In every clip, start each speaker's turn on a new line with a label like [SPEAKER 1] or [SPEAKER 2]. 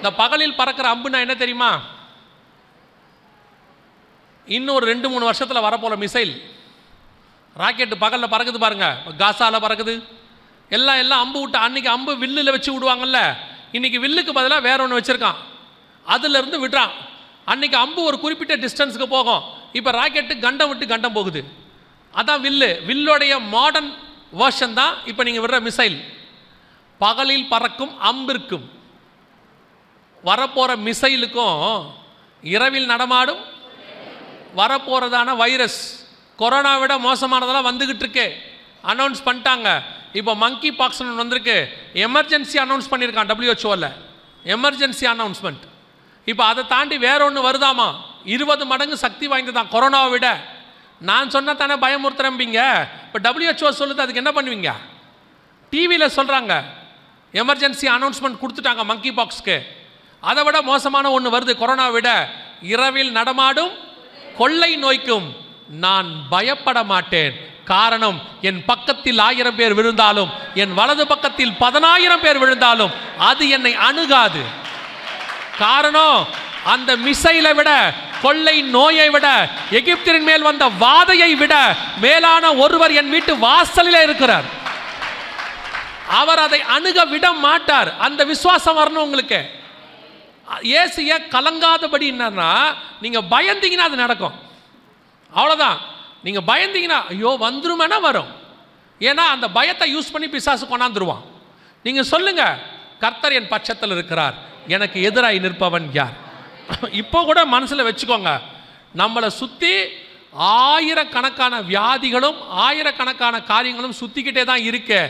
[SPEAKER 1] இந்த பகலில் பறக்கிற அம்புனா என்ன தெரியுமா? இன்னும் ஒரு ரெண்டு மூணு வருஷத்தில் வரப்போகிற மிசைல் ராக்கெட்டு பகலில் பறக்குது பாருங்கள் காசாவில் பறக்குது. எல்லாம் எல்லாம் அம்பு விட்டு அன்றைக்கி அம்பு வில்லில் வச்சு விடுவாங்கல்ல. இன்னைக்கு வில்லுக்கு பதிலாக வேற ஒன்று வச்சுருக்கான். அதுலேருந்து விடுறான். அன்றைக்கி அம்பு ஒரு குறிப்பிட்ட டிஸ்டன்ஸுக்கு போகும். இப்போ ராக்கெட்டு கண்டம் விட்டு கண்டம் போகுது. அதான் வில்லு. வில்லுடைய மாடர்ன் வேர்ஷன் தான் இப்போ நீங்கள் விடுற மிசைல் பகலில் பறக்கும் அம்பிற்கும். வரப்போகிற மிசைலுக்கும் இரவில் நடமாடும் வரப்போகிறதான வைரஸ். கொரோனா விட மோசமானதெல்லாம் வந்துக்கிட்டு இருக்கு. அனௌன்ஸ் பண்ணிட்டாங்க. இப்போ மங்கி பாக்ஸ் வந்திருக்கு. எமர்ஜென்சி அனௌன்ஸ் பண்ணியிருக்கான் டபிள்யூஹெச்ஓவில் எமர்ஜென்சி அனௌன்ஸ்மெண்ட் இப்போ அதை தாண்டி வேற ஒன்று வருதாமா? இருபது மடங்கு சக்தி வாய்ந்ததான் கொரோனாவை விட. நான் சொன்னால் தானே பயமுறுத்துறம்பிங்க இப்போ டபிள்யூஹெச்ஓ சொல்லுது அதுக்கு என்ன பண்ணுவீங்க? டிவியில் சொல்கிறாங்க எமர்ஜென்சி அனௌன்ஸ்மெண்ட் கொடுத்துட்டாங்க மங்கி பாக்ஸ்க்கு அதை விட மோசமான ஒன்று வருது. கொரோனா விட இரவில் நடமாடும் கொள்ளை நோய்க்கும் நான் பயப்பட மாட்டேன். காரணம் என் பக்கத்தில் ஆயிரம் பேர் விழுந்தாலும் என் வலது பக்கத்தில் பதினாயிரம் பேர் விழுந்தாலும் அது என்னை அணுகாது. காரணம் அந்த மிசைலை விட கொள்ளை நோயை விட எகிப்தின் மேல் வந்த வாதையை விட மேலான ஒருவர் என் வீட்டு வாசலில் இருக்கிறார். அவர் அதை அணுக விட மாட்டார். அந்த விசுவாசம் வரணும் உங்களுக்கு. ஏசிய கலங்காதபடி என்னன்னா நீங்கள் பயந்தீங்கன்னா அது நடக்கும். அவ்வளோதான் நீங்கள் பயந்தீங்கன்னா ஐயோ வந்துருமேனா வரும். ஏன்னா அந்த பயத்தை யூஸ் பண்ணி பிசாசு கொண்டாந்துருவான். நீங்கள் சொல்லுங்கள் கர்த்தர் என் பட்சத்தில் இருக்கிறார். எனக்கு எதிராகி நிற்பவன் யார்? இப்போ கூட மனசில் வச்சுக்கோங்க. நம்மளை சுற்றி ஆயிரக்கணக்கான வியாதிகளும் ஆயிரக்கணக்கான காரியங்களும் சுற்றிக்கிட்டே தான் இருக்கு.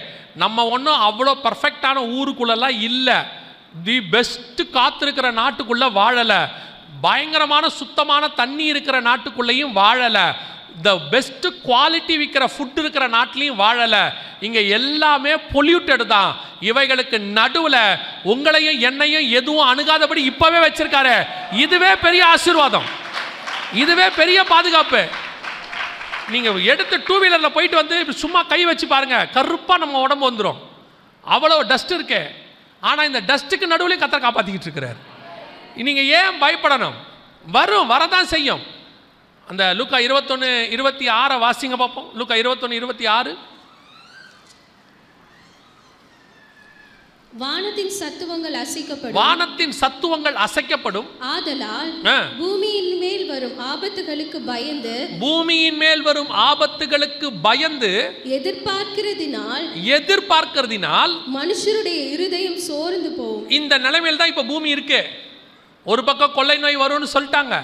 [SPEAKER 1] நம்ம ஒன்றும் அவ்வளோ பர்ஃபெக்டான ஊருக்குள்ளெல்லாம் இல்லை. தி பெஸ்ட் காத்திருக்கிற நாட்டுக்குள்ள வாழலை. பயங்கரமான சுத்தமான தண்ணி இருக்கிற நாட்டுக்குள்ளேயும் வாழலை. த பெஸ்ட் குவாலிட்டி விற்கிற ஃபுட் இருக்கிற நாட்டிலையும் வாழலை. இங்கே எல்லாமே பொல்யூட்டட் தான். இவைகளுக்கு நடுவில் உங்களையும் என்னையும் எதுவும் அணுகாதபடி இப்போவே வச்சிருக்காரு. இதுவே பெரிய ஆசீர்வாதம். இதுவே பெரிய பாதுகாப்பு. நீங்கள் எடுத்து டூ வீலரில் போயிட்டு வந்து சும்மா கை வச்சு பாருங்கள் கருப்பாக நம்ம உடம்பு வந்துடும் அவ்வளோ டஸ்ட் இருக்கே. ஆனால் இந்த டஸ்ட்டுக்கு நடுவுலையும் கத்தரை காப்பாற்றிக்கிட்டு இருக்கிறார் நீங்கள் ஏன் பயப்படணும்? வரும் வரதான் செய்யும். அந்த லுக்கா இருபத்தொன்னு இருபத்தி ஆறை வாசிங்க பார்ப்போம். லுக்கா இருபத்தொன்னு இருபத்தி ஆறு.
[SPEAKER 2] வானத்தின் சத்துவங்கள் அசைக்கப்படும்.
[SPEAKER 1] வானத்தின் சத்துவங்கள் அசைக்கப்படும்.
[SPEAKER 2] ஆதலால். பூமியின் மேல் வரும் ஆபத்துகளுக்கு பயந்து
[SPEAKER 1] பூமியின் மேல் வரும் ஆபத்துகளுக்கு பயந்து
[SPEAKER 2] எதிர்பார்க்கிறதினால்
[SPEAKER 1] எதிர்பார்க்கிறதினால்
[SPEAKER 2] மனுஷருடைய இருதயம் சோர்ந்து போகும்.
[SPEAKER 1] இந்த நிலைமையில் தான் இப்போ பூமி இருக்கு. ஒரு பக்கம் கொள்ளை நோய் வரும்னு சொல்லிட்டாங்க.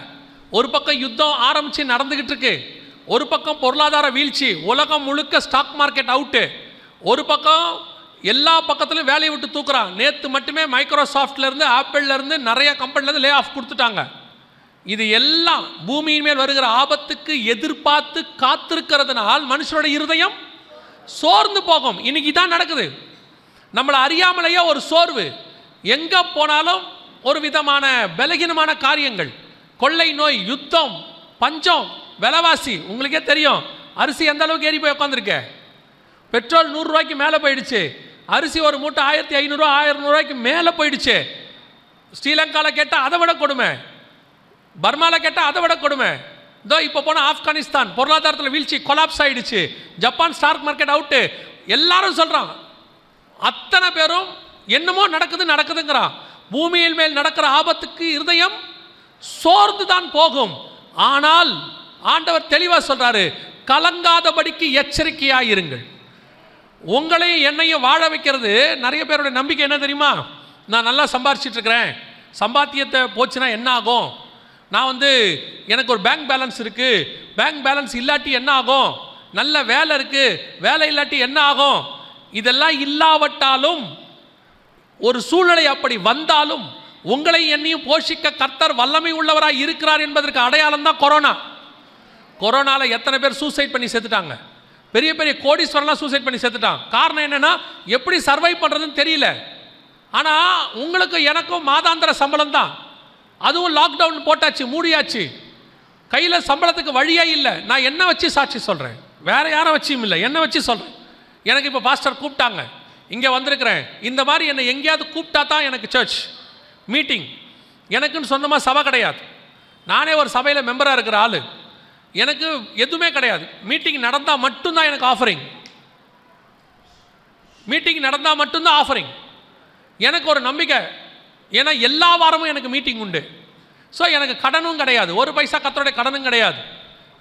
[SPEAKER 1] ஒரு பக்கம் யுத்தம் ஆரம்பிச்சு நடந்துகிட்டு இருக்கு. ஒரு பக்கம் பொருளாதார வீழ்ச்சி உலகம் முழுக்க ஸ்டாக் மார்க்கெட் அவுட்டு ஒரு பக்கம் எல்லா பக்கத்துலையும் வேலையை விட்டு தூக்குறான் நேற்று மட்டுமே மைக்ரோசாஃப்ட்லேருந்து ஆப்பிள்லேருந்து நிறைய கம்பெனிலேருந்து லே ஆஃப் கொடுத்துட்டாங்க. இது எல்லாம் பூமியின் மேல் வருகிற ஆபத்துக்கு எதிர்பார்த்து காத்திருக்கிறதுனால் மனுஷனோட இருதயம் சோர்ந்து போகும். இன்னைக்கு தான் நடக்குது. நம்மளை அறியாமலேயே ஒரு சோர்வு. எங்கே போனாலும் ஒரு விதமான பலகீனமான காரியங்கள். கொள்ளை நோய் யுத்தம் பஞ்சம் விலைவாசி உங்களுக்கே தெரியும். அரிசி எந்த அளவுக்கு ஏறி போய் உட்காந்துருக்க பெட்ரோல் நூறுரூவாய்க்கு மேலே போயிடுச்சு. அரிசி ஒரு மூட்டை ஆயிரத்தி ஐநூறுரூவா ஆயிரம் ரூபாய்க்கு மேலே போயிடுச்சு. ஸ்ரீலங்காவில் கேட்டால் அதை விட கொடுமை. பர்மாவில் கேட்டால் அதை விட கொடுமை. இதோ இப்போ போனால் ஆப்கானிஸ்தான் பொருளாதாரத்தில் வீழ்ச்சி கொலாப்ஸ் ஆகிடுச்சு ஜப்பான் ஸ்டாக் மார்க்கெட் அவுட்டு எல்லாரும் சொல்கிறான் அத்தனை பேரும் என்னமோ நடக்குது நடக்குதுங்கிறான். பூமியின் மேல் நடக்கிற ஆபத்துக்கு இருதயம் சோர்ந்து தான் போகும். ஆனால் ஆண்டவர் தெளிவாக சொல்கிறாரு கலங்காதபடிக்கு எச்சரிக்கையாயிருங்கள். உங்களையும் என்னையும் வாழ வைக்கிறது நிறைய பேருடைய நம்பிக்கை என்ன தெரியுமா? நான் நல்லா சம்பாரிச்சிட்டு இருக்கிறேன். சம்பாத்தியத்தை போச்சுன்னா என்ன ஆகும்? நான் வந்து எனக்கு ஒரு பேங்க் பேலன்ஸ் இருக்குது பேங்க் பேலன்ஸ் இல்லாட்டி என்ன ஆகும்? நல்ல வேலை இருக்குது வேலை இல்லாட்டி என்ன ஆகும்? இதெல்லாம் இல்லாவட்டாலும் ஒரு சூழ்நிலை அப்படி வந்தாலும் உங்களை என்னையும் போஷிக்க கர்த்தர் வல்லமை உள்ளவராக இருக்கிறார் என்பதற்கு அடையாளம் தான் கொரோனா. கொரோனாவில் எத்தனை பேர் சூசைட் பண்ணி செத்துட்டாங்க? பெரிய பெரிய கோடீஸ்வரெலாம் சூசைட் பண்ணி செத்துட்டான். காரணம் என்னென்னா எப்படி சர்வை பண்ணுறதுன்னு தெரியல. ஆனால் உங்களுக்கு எனக்கும் மாதாந்திர சம்பளம் தான் அதுவும் லாக்டவுன் போட்டாச்சு மூடியாச்சு. கையில் சம்பளத்துக்கு வழியே இல்லை. நான் என்ன வச்சு சாட்சி சொல்கிறேன் வேறு யாரை வச்சியும் இல்லை. என்ன வச்சு சொல்கிறேன் எனக்கு இப்போ பாஸ்டர் கூப்பிட்டாங்க. இங்கே வந்திருக்கிறேன். இந்த மாதிரி என்னை எங்கேயாவது கூப்பிட்டா தான் எனக்கு சர்ச் மீட்டிங் எனக்குன்னு சொந்தமாக சபை கிடையாது. நானே ஒரு சபையில் மெம்பராக இருக்கிற ஆள். எனக்கு எதுவுமே கிடையாது. மீட்டிங் நடந்தால் மட்டும்தான் எனக்கு ஆஃபரிங் மீட்டிங் நடந்தால் மட்டும்தான் ஆஃபரிங் எனக்கு ஒரு நம்பிக்கை. ஏன்னா எல்லா வாரமும் எனக்கு மீட்டிங் உண்டு. ஸோ எனக்கு கடனும் கிடையாது. ஒரு பைசா கத்தருடைய கடனும் கிடையாது.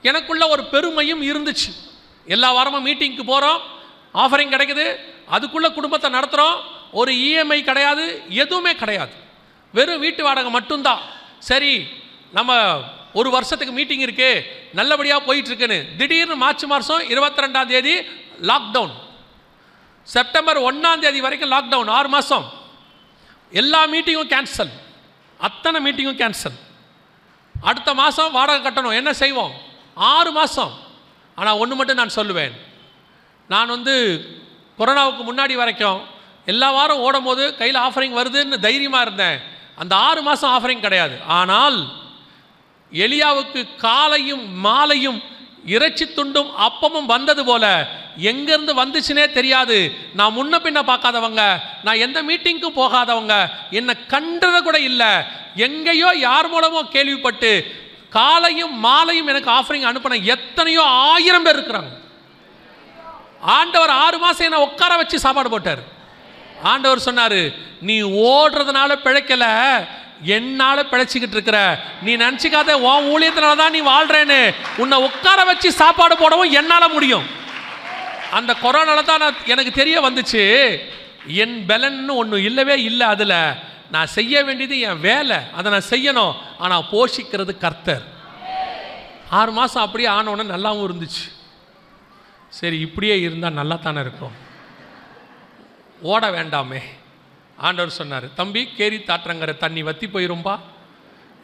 [SPEAKER 1] எனக்குள்ள ஒரு பெருமையும் இருந்துச்சு. எல்லா வாரமும் மீட்டிங்க்கு போகிறோம் ஆஃபரிங் கிடைக்குது. அதுக்குள்ளே குடும்பத்தை நடத்துகிறோம் ஒரு இஎம்ஐ கிடையாது. எதுவுமே கிடையாது. வெறும் வீட்டு வாடகை மட்டும்தான். சரி நம்ம ஒரு வருஷத்துக்கு மீட்டிங் இருக்கு நல்லபடியாக போயிட்டுருக்குன்னு. திடீர்னு மார்ச் மாதம் இருபத்தி ரெண்டாம் தேதி லாக்டவுன் செப்டம்பர் ஒன்றாம் தேதி வரைக்கும் லாக்டவுன் ஆறு மாதம் எல்லா மீட்டிங்கும் கேன்சல் அத்தனை மீட்டிங்கும் கேன்சல் அடுத்த மாதம் வாடகை கட்டணும். என்ன செய்வோம்? ஆறு மாதம் ஆனால் ஒன்று மட்டும் நான் சொல்லுவேன். நான் வந்து கொரோனாவுக்கு முன்னாடி வரைக்கும் எல்லா வாரம் ஓடும் போது கையில் ஆஃபரிங் வருதுன்னு தைரியமாக இருந்தேன். அந்த ஆறு மாதம் ஆஃபரிங் கிடையாது. ஆனால் எலியாவுக்கு காலையும் மாலையும் இறைச்சி துண்டும் அப்பமும் வந்தது போல எங்கேருந்து வந்துச்சுனே தெரியாது. நான் முன்ன பின்ன பார்க்காதவங்க நான் எந்த மீட்டிங்க்கும் போகாதவங்க என்னை கண்டது கூட இல்லை. எங்கேயோ யார் மூலமோ கேள்விப்பட்டு காலையும் மாலையும் எனக்கு ஆஃபரிங் அனுப்பின எத்தனையோ ஆயிரம் பேர் இருக்கிறாங்க. ஆண்டவர் ஆறு மாதம் என்னை உட்கார வச்சு சாப்பாடு போட்டார். ஆண்டவர் சொன்னார் நீ ஓடுறதுனால பிழைக்கல. என்னால் பிழைச்சிக்கிட்டு இருக்கிற? நீ நினச்சிக்காத உன் ஊழியத்தினால தான் நீ வாழ்கிறேன்னு உன்னை உட்கார வச்சு சாப்பாடு போடவும் என்னால் முடியும். அந்த கொரோனால தான் நான் எனக்கு தெரிய வந்துச்சு. என் பலன்னு ஒன்று இல்லவே இல்லை அதில். நான் செய்ய வேண்டியது என் வேலை. அதை நான் செய்யணும். ஆனால் போஷிக்கிறது கர்த்தர். ஆறு மாதம் அப்படியே ஆனவுடனே நல்லாவும் இருந்துச்சு. சரி இப்படியே இருந்தால் நல்லா தானே இருக்கும்? ஓட வேண்டாமே. ஆண்டவர் சொன்னார் தம்பி கேரி தாற்றங்கிற தண்ணி வத்தி போயிரும்பா.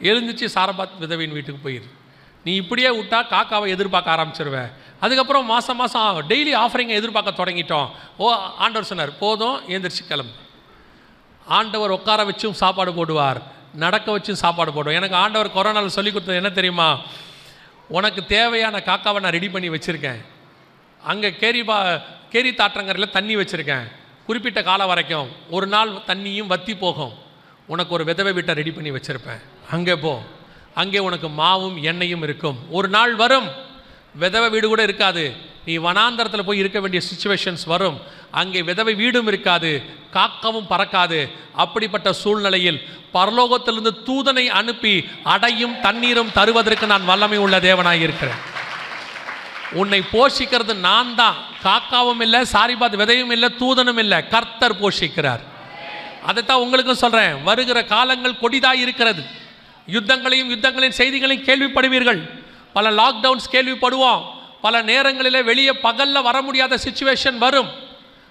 [SPEAKER 1] எழுந்துச்சு சாரபாத் விதவின் வீட்டுக்கு போயிரு. நீ இப்படியே விட்டா காக்காவை எதிர்பார்க்க ஆரம்பிச்சிருவேன் அதுக்கப்புறம் மாதம் மாதம் டெய்லி ஆஃபரிங்கை எதிர்பார்க்க தொடங்கிட்டோம். ஓ ஆண்டவர் சொன்னார் போதும் ஏந்திரிச்சு கிளம்பு. ஆண்டவர் உட்கார வச்சும் சாப்பாடு போடுவார் நடக்க வச்சும் சாப்பாடு போடுவார். எனக்கு ஆண்டவர் கொரோனாவில் சொல்லி கொடுத்தது என்ன தெரியுமா? உனக்கு தேவையான காக்காவை நான் ரெடி பண்ணி வச்சுருக்கேன். அங்கே கேரி பா கேரி தாற்றங்கரில் தண்ணி வச்சுருக்கேன். குறிப்பிட்ட காலம் வரைக்கும் ஒரு நாள் தண்ணியும் வத்தி போகும். உனக்கு ஒரு விதவை வீட்டை ரெடி பண்ணி வச்சுருப்பேன். அங்கே போ. அங்கே உனக்கு மாவும் எண்ணெயும் இருக்கும். ஒரு நாள் வரும். விதவை வீடு கூட இருக்காது. நீ வனாந்தரத்தில் போய் இருக்க வேண்டிய சுச்சுவேஷன்ஸ் வரும். அங்கே விதவை வீடும் இருக்காது. காக்கவும் பறக்காது. அப்படிப்பட்ட சூழ்நிலையில் பரலோகத்திலிருந்து தூதனை அனுப்பி அடையும் தண்ணீரும் தருவதற்கு நான் வல்லமை உள்ள தேவனாக இருக்கிறேன். உன்னை போஷிக்கிறது நான் தான். காக்காவும் இல்லை சாரிபாத் விதையும் இல்லை தூதனும் இல்லை. கர்த்தர் போஷிக்கிறார். அதைத்தான் உங்களுக்கும் சொல்கிறேன் வருகிற காலங்கள் கொடிதாக இருக்கிறது. யுத்தங்களையும் யுத்தங்களின் செய்திகளையும் கேள்விப்படுவீர்கள். பல லாக்டவுன்ஸ் கேள்விப்படுவோம். பல நேரங்களில் வெளியே பகலில் வர முடியாத சுச்சுவேஷன் வரும்.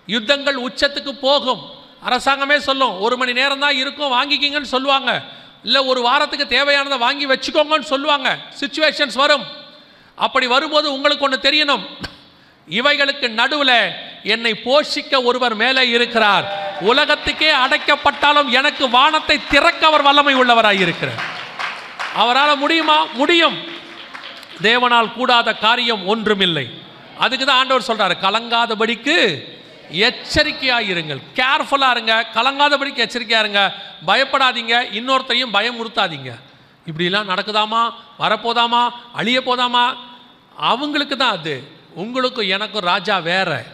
[SPEAKER 1] யுத்தங்கள் உச்சத்துக்கு போகும். அரசாங்கமே சொல்லும் ஒரு மணி நேரம் தான் இருக்கும் வாங்கிக்கிங்கன்னு சொல்லுவாங்க. இல்லை ஒரு வாரத்துக்கு தேவையானதை வாங்கி வச்சுக்கோங்கன்னு சொல்லுவாங்க. சுச்சுவேஷன்ஸ் வரும். அப்படி வரும்போது உங்களுக்கு ஒன்று தெரியணும். இவைகளுக்கு நடுவில் என்னை போஷிக்க ஒருவர் மேலே இருக்கிறார். உலகத்துக்கே அடைக்கப்பட்டாலும் எனக்கு வானத்தை திறக்க அவர் வல்லமை உள்ளவராக இருக்கிறார். அவரால் முடியுமா? முடியும். தேவனால் கூடாத காரியம் ஒன்றுமில்லை. அதுக்கு தான் ஆண்டவர் சொல்கிறார் கலங்காதபடிக்கு எச்சரிக்கையாக இருங்கள். கேர்ஃபுல்லாக இருங்க. கலங்காதபடிக்கு எச்சரிக்கையாக இருங்க. பயப்படாதீங்க. இன்னொருத்தையும் பயமுறுத்தாதீங்க இப்படிலாம் நடக்குதாமா? வரப்போதாமா? அழிய போதாமா அவங்களுக்கு தான் அது. உங்களுக்கும் எனக்கும் ராஜா வேற.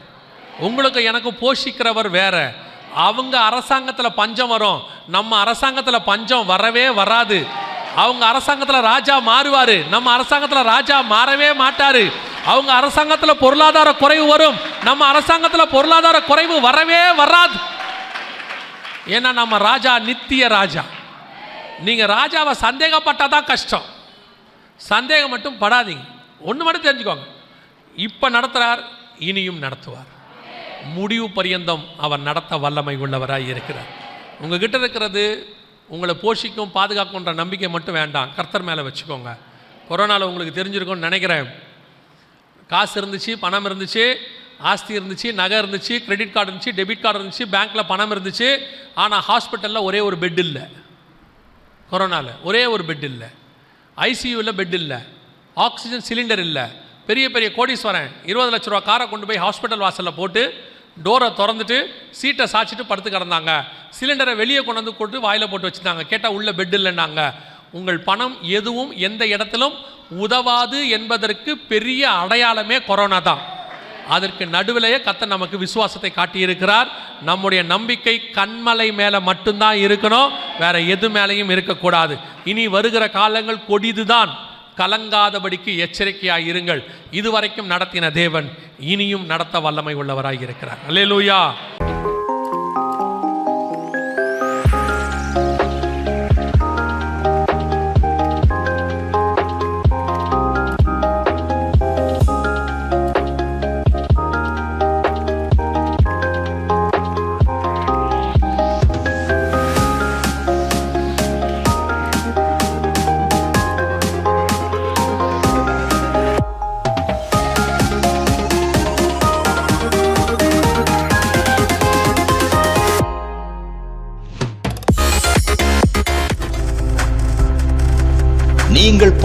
[SPEAKER 1] உங்களுக்கு எனக்கும் போஷிக்கிறவர் வேற. அவங்க அரசாங்கத்தில் பஞ்சம் வரும். நம்ம அரசாங்கத்தில் பஞ்சம் வரவே வராது. அவங்க அரசாங்கத்தில் ராஜா மாறுவார். நம்ம அரசாங்கத்தில் ராஜா மாறவே மாட்டார். அவங்க அரசாங்கத்தில் பொருளாதார குறைவு வரும். நம்ம அரசாங்கத்தில் பொருளாதார குறைவு வரவே வராது. ஏன்னா நம்ம ராஜா நித்திய ராஜா. நீங்கள் ராஜாவை சந்தேகப்பட்டால் தான் கஷ்டம். சந்தேகம் மட்டும் படாதீங்க. ஒன்று மட்டும் தெரிஞ்சுக்கோங்க. இப்போ நடத்துகிறார் இனியும் நடத்துவார். முடிவு பரியந்தம் அவர் நடத்த வல்லமை உள்ளவராக இருக்கிறார். உங்ககிட்ட இருக்கிறது உங்களை போஷிக்கும் பாதுகாக்கும்ன்ற நம்பிக்கை மட்டும் வேண்டாம். கர்த்தர் மேலே வச்சுக்கோங்க. கொரோனாவில் உங்களுக்கு தெரிஞ்சிருக்கும்னு நினைக்கிறேன். காசு இருந்துச்சு பணம் இருந்துச்சு ஆஸ்தி இருந்துச்சு நகை இருந்துச்சு கிரெடிட் கார்டு இருந்துச்சு டெபிட் கார்டு இருந்துச்சு பேங்க்கில் பணம் இருந்துச்சு. ஆனால் ஹாஸ்பிட்டலில் ஒரே ஒரு பெட் இல்லை. கொரோனாவில் ஒரே ஒரு பெட் இல்லை. ஐசியூவில் பெட் இல்லை. ஆக்சிஜன் சிலிண்டர் இல்லை. பெரிய பெரிய கோடீஸ்வரன் இருபது லட்ச ரூபா காரை கொண்டு போய் ஹாஸ்பிட்டல் வாசலில் போட்டு டோரை திறந்துட்டு சீட்டை சாய்ச்சிட்டு படுத்து கிடந்தாங்க. சிலிண்டரை வெளியே கொண்டு வந்து போட்டு வாயில் போட்டு வச்சுருந்தாங்க கேட்டால் உள்ள பெட் இல்லைன்னாங்க. உங்கள் பணம் எதுவும் எந்த இடத்திலும் உதவாது என்பதற்கு பெரிய அடையாளமே கொரோனா தான். அதற்கு நடுவிலேயே கத்த நமக்கு விசுவாசத்தை காட்டியிருக்கிறார். நம்முடைய நம்பிக்கை கண்மலை மேலே மட்டும்தான் இருக்கணும். வேற எது மேலேயும் இருக்கக்கூடாது. இனி வருகிற காலங்கள் கொடிதுதான். கலங்காதபடிக்கு எச்சரிக்கையாக இருங்கள். இதுவரைக்கும் நடத்தின தேவன் இனியும் நடத்த வல்லமை உள்ளவராக இருக்கிறார். அல்லேலூயா.